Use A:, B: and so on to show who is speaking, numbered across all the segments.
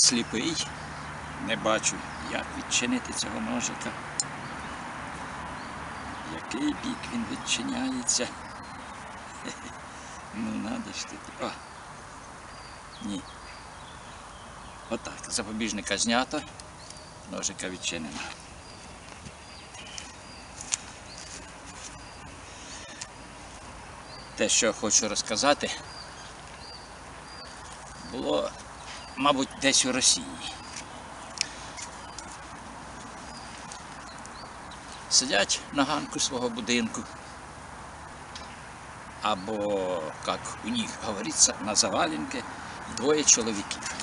A: сліпий, не бачу, як відчинити цього ножика. Який бік він відчиняється. Ну, надо ж ти. О. Ні. Отак. Запобіжника знято, ножика відчинено. Те, що хочу розказати, було, мабуть, десь у Росії. Сидять на ганку свого будинку. Або, як у них говориться, на заваленке двоє чоловіків.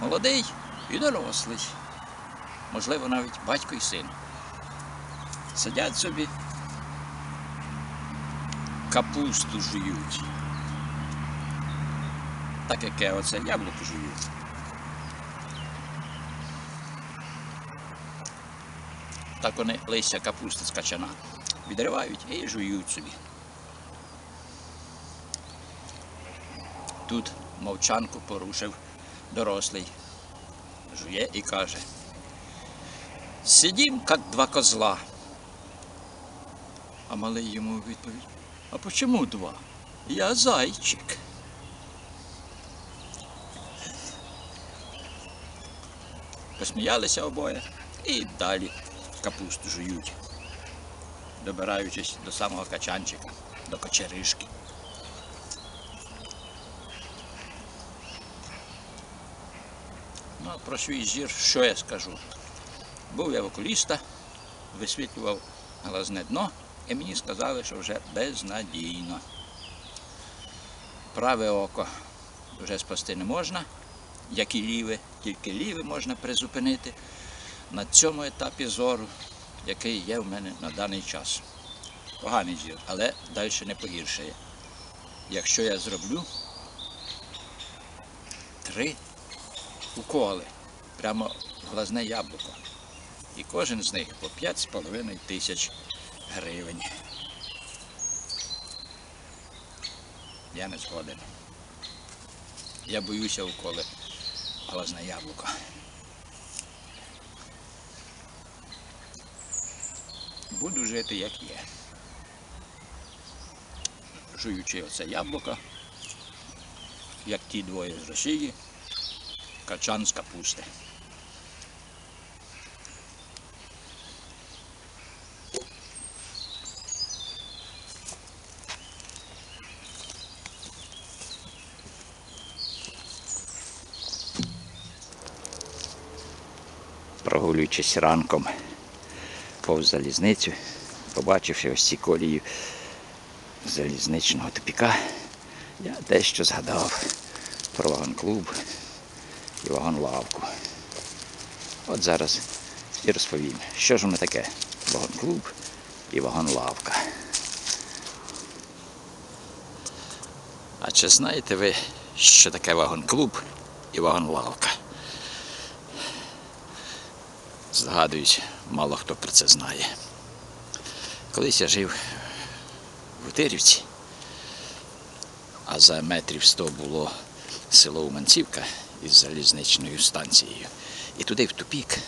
A: Молодий і дорослий. Можливо, навіть батько і син. Сидять собі, капусту жують. Так яке оце яблуко жують. Так вони листя капусти з качана відривають і жують собі. Тут мовчанку порушив дорослий. Жує і каже. Сидім, як два козла. А малий йому відповідь. А почему два? Я зайчик. Посміялися обоє і далі капусту жують, добираючись до самого качанчика, до кочеришки. Ну, про свій зір, що я скажу? Був я в окуліста, висвітлював глазне дно, і мені сказали, що вже безнадійно. Праве око вже спасти не можна, як і ліве, тільки ліве можна призупинити на цьому етапі зору, який є в мене на даний час. Поганий зір, але далі не погіршає. Якщо я зроблю три уколи прямо в глазне яблуко. І кожен з них по 5,5 тисяч гривень. Я не згоден. Я боюся уколи глазне яблуко. Буду жити як є. Жуючи оце яблуко, як ті двоє з Росії, качан з капусти. Прогулюючись ранком повз залізницю, побачивши ось ці колії залізничного тупіка, я дещо згадав про вагон-клуб і вагон-лавку. От зараз і розповім, що ж воно таке вагон-клуб і вагон-лавка. А чи знаєте ви, що таке вагон-клуб і вагон-лавка? Згадують, мало хто про це знає. Колись я жив в Утирівці, а за метрів 100 було село Уманцівка із залізничною станцією. І туди в тупік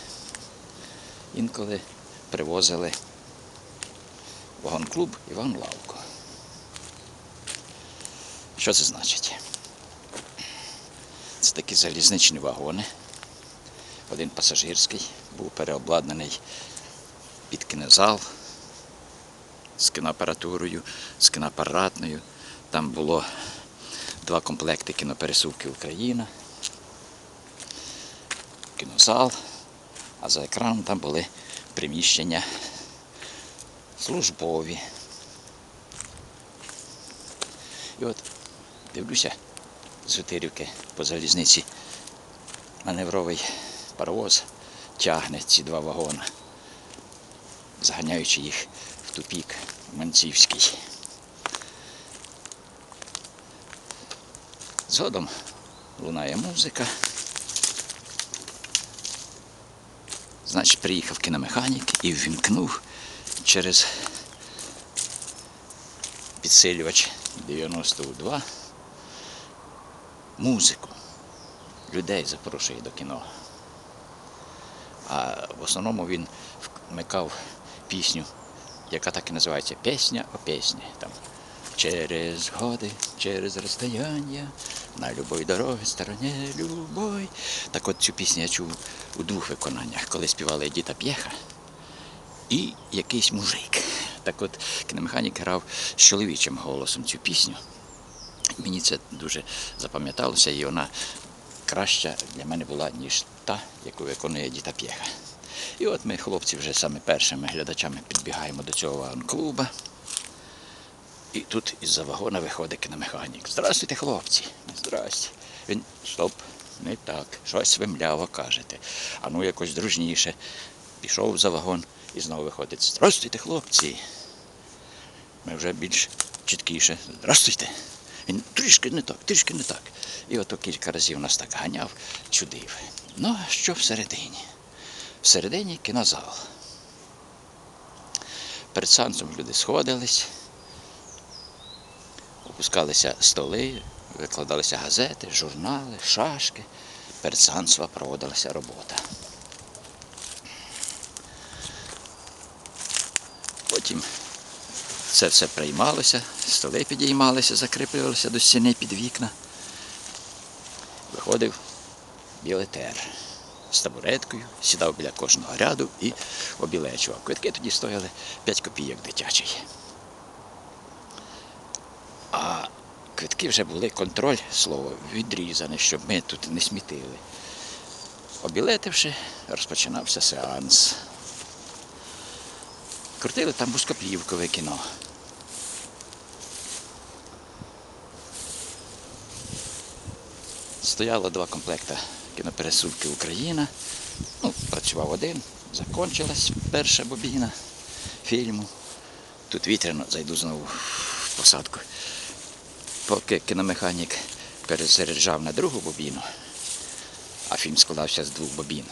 A: інколи привозили вагон-клуб і вагон-лавку. Що це значить? Це такі залізничні вагони. Один пасажирський був переобладнаний під кінозал з кіноапаратурою, з кіноапаратною. Там було два комплекти кінопересувки Україна, кінозал, а за екраном там були приміщення службові. І от дивлюся з Витирівки по залізниці маневровий паровоз тягне ці два вагони, заганяючи їх в тупік Манцівський. Згодом лунає музика. Значить, приїхав кіномеханік і ввімкнув через підсилювач 92 музику. Людей запрошує до кіно. А в основному він вмикав пісню, яка так і називається Пісня о пісні. Там Через годи, через розстояння, на любой дорогі стороні любой. Так от цю пісню я чув у двох виконаннях, коли співали Діта П'єха і якийсь мужик. Так от кіномеханік грав з чоловічим голосом цю пісню. Мені це дуже запам'яталося, і вона краща для мене була, ніж та, яку виконує Діта П'єха. І от ми, хлопці, вже саме першими глядачами підбігаємо до цього вагон-клуба. І тут із-за вагона виходить кіномеханік. Здравствуйте, хлопці. Здрасте. Він стоп, не так. Щось ви мляво кажете. А ну якось дружніше. Пішов за вагон і знову виходить. Здравствуйте, хлопці. Ми вже більш чіткіше. Здравствуйте. Він трішки не так, трішки не так. І ото кілька разів нас так ганяв, чудив. Ну, а що всередині? Всередині кінозал. Перед сеансом люди сходились, опускалися столи, викладалися газети, журнали, шашки. Перед сеансом проводилася робота. Потім це все приймалося, столи підіймалися, закріплювалися до стіни під вікна. Виходив білетер з табуреткою, сідав біля кожного ряду і обілечував. Квитки тоді стояли 5 копійок дитячий. А квитки вже були контроль, слово, відрізане, щоб ми тут не смітили. Обілетивши, розпочинався сеанс. Крутили там бускоплівкове кіно. Стояло два комплекти кінопересувки Україна. Ну, працював один, закончилась перша бобіна фільму. Тут вітряно зайду знову в посадку. Поки кіномеханік перезаряджав на другу бобіну, а фільм складався з двох бобін.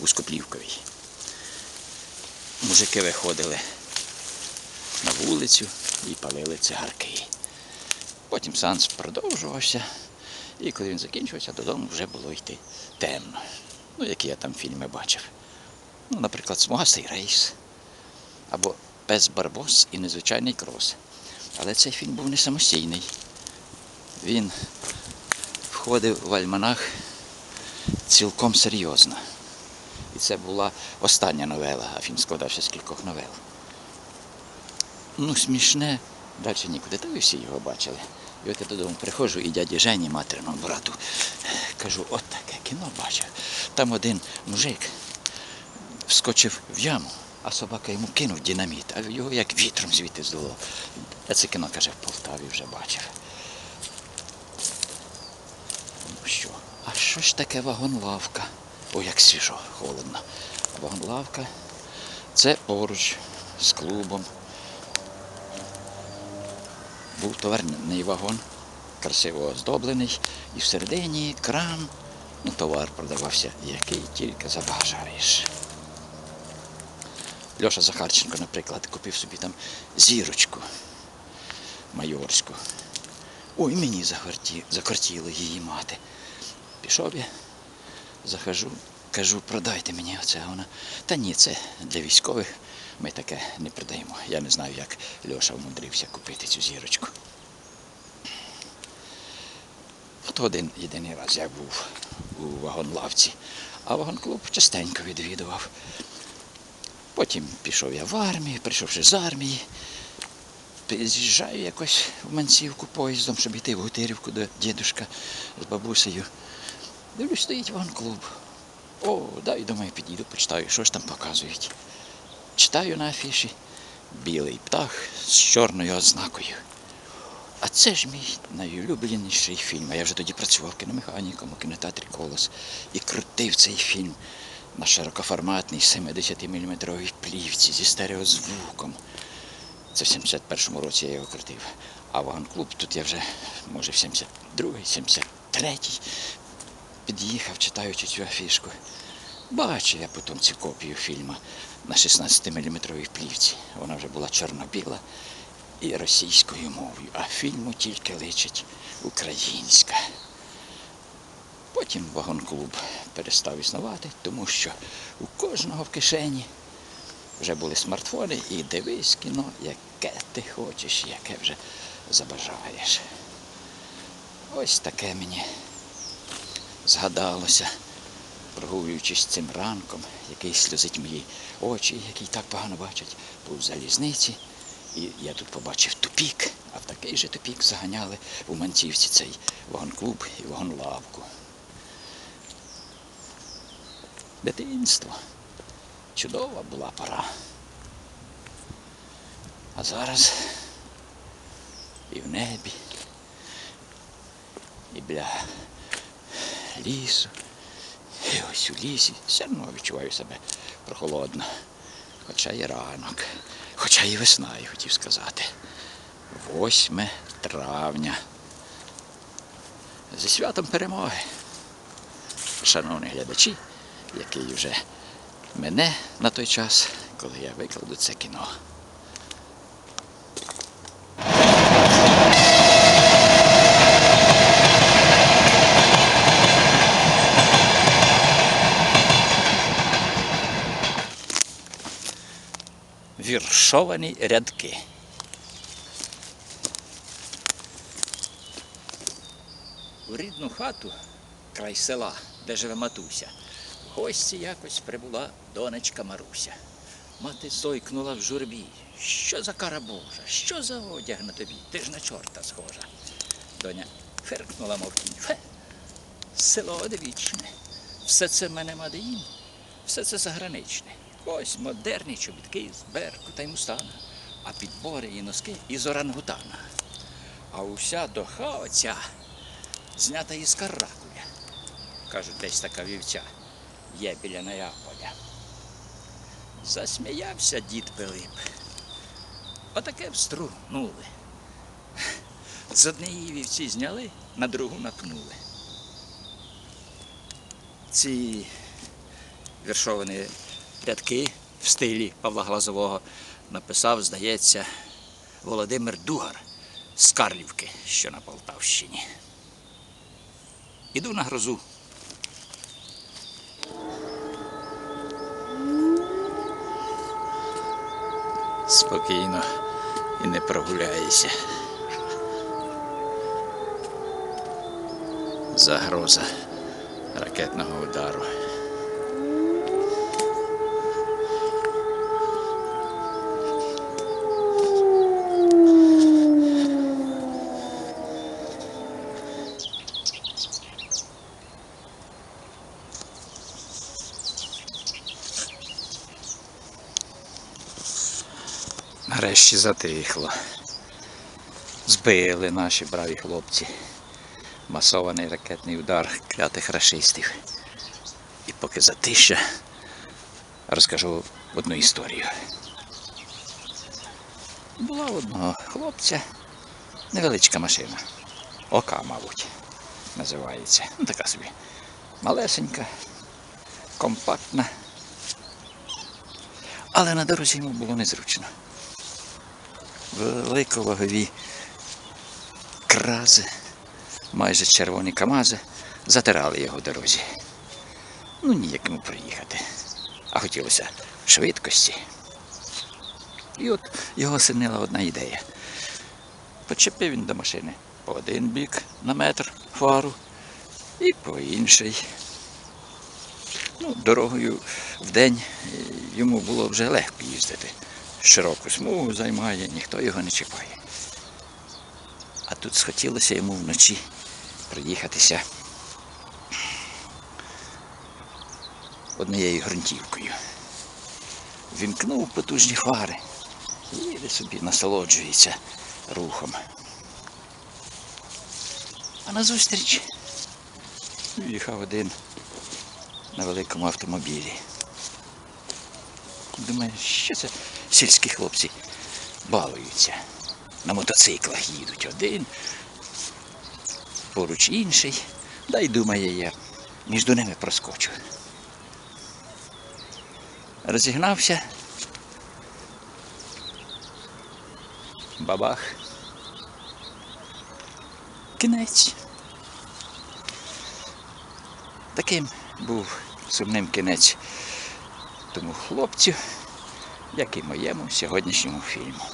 A: Вузькоплівковий. Мужики виходили на вулицю і палили цигарки. Потім сеанс продовжувався, і коли він закінчився, додому вже було йти темно. Ну, які я там фільми бачив. Ну, наприклад, Смугастий рейс або Пес Барбос і незвичайний крос. Але цей фільм був не самостійний. Він входив в альманах цілком серйозно. І це була остання новела, а фільм складався з кількох новел. Ну, смішне, далі нікуди. Та ви всі його бачили. І от я додому приходжу і дяді Жені, материному брату, кажу, от таке кіно бачив. Там один мужик вскочив в яму, а собака йому кинув динаміт, а його як вітром звідти здуло. Я це кіно, каже, в Полтаві вже бачив. Ну що, а що ж таке вагон-лавка? Ой, як свіжо, холодно. Вагон-лавка це поруч з клубом. Був товарний вагон, красиво оздоблений, і всередині крам, ну, товар продавався, який тільки забажаєш. Льоша Захарченко, наприклад, купив собі там зірочку майорську. Ой, мені закортіло її мати. Пішов я, захожу, кажу, продайте мені оце. Вона. Та ні, це для військових. Ми таке не продаємо. Я не знаю, як Льоша вмудрився купити цю зірочку. От один єдиний раз я був у вагонлавці, а вагонклуб частенько відвідував. Потім пішов я в армію, прийшовши з армії, з'їжджаю якось в Манцівку поїздом, щоб йти в Гутирівку до дідушка з бабусею. Дивлюсь, стоїть вагон-клуб. О, дай, думаю, підійду, почитаю, що ж там показують. Читаю на афіші білий птах з чорною ознакою. А це ж мій найулюбленіший фільм. А я вже тоді працював кіномеханіком у кінотеатрі Колос і крутив цей фільм на широкоформатній 70-мм плівці зі стереозвуком. Це в 71-му році я його крутив. А вагон-клуб тут я вже, може, в 72-й, 73-й під'їхав, читаючи цю афішку. Бачу я потім цю копію фільму на 16-мм плівці. Вона вже була чорно-біла. і російською мовою, а фільму тільки личить українська. Потім вагон-клуб перестав існувати, тому що у кожного в кишені вже були смартфони і дивись кіно, яке ти хочеш, яке вже забажаєш. Ось таке мені згадалося, прогулюючись цим ранком, який сльозить мої очі, які так погано бачать, був в залізниці. І я тут побачив тупік, а в такий же тупік заганяли у манцівці цей вагон-клуб і вагон-лавку. Дитинство. Чудова була пора. А зараз і в небі, і біля лісу, і ось у лісі все одно відчуваю себе прохолодно. Хоча і ранок, хоча і весна, я хотів сказати. 8 травня. Зі святом перемоги. Шановні глядачі, який вже мене на той час, коли я викладу це кіно. Віршовані рядки. У рідну хату край села, де живе матуся, в гості якось прибула донечка Маруся. Мати зойкнула в журбі. Що за кара Божа? Що за одяг на тобі? Ти ж на чорта схожа. Доня фиркнула, мов кінь. Село одвічне. Все це мене мадеїн, все це заграничне. Ось модерні чобітки з берку та й мустана, а підбори і носки із орангутана. А уся доха оця знята із каракуля. Кажуть, десь така вівця є біля Неаполя. Засміявся дід Пилип. Отаке встругнули. З однієї вівці зняли, на другу напнули. Ці віршовані рядки в стилі Павла Глазового написав, здається, Володимир Дугар з Карлівки, що на Полтавщині. Іду на грозу. Спокійно і не прогуляєшся. Загроза ракетного удару. Нарешті затихло. Збили наші браві хлопці. Масований ракетний удар клятих рашистів. І поки затища, розкажу одну історію. Була одного хлопця невеличка машина. Ока, мабуть, називається. Ну, така собі. Малесенька, компактна. Але на дорозі йому було незручно великовагові крази, майже червоні камази, затирали його дорозі. Ну, ніяк йому приїхати. А хотілося швидкості. І от його осенила одна ідея. Почепив він до машини по один бік на метр фару і по інший. Ну, дорогою в день е, йому було вже легко їздити широку смугу займає, ніхто його не чіпає. А тут схотілося йому вночі приїхатися однією ґрунтівкою. Вімкнув потужні фари, їде собі, насолоджується рухом. А назустріч їхав один на великому автомобілі. Думаю, що це сільські хлопці балуються. На мотоциклах їдуть один, поруч інший. Да й думає, я між ними проскочу. Розігнався. бабах. Кінець. Таким був сумним кінець тому хлопцю, як і моєму сьогоднішньому фільму.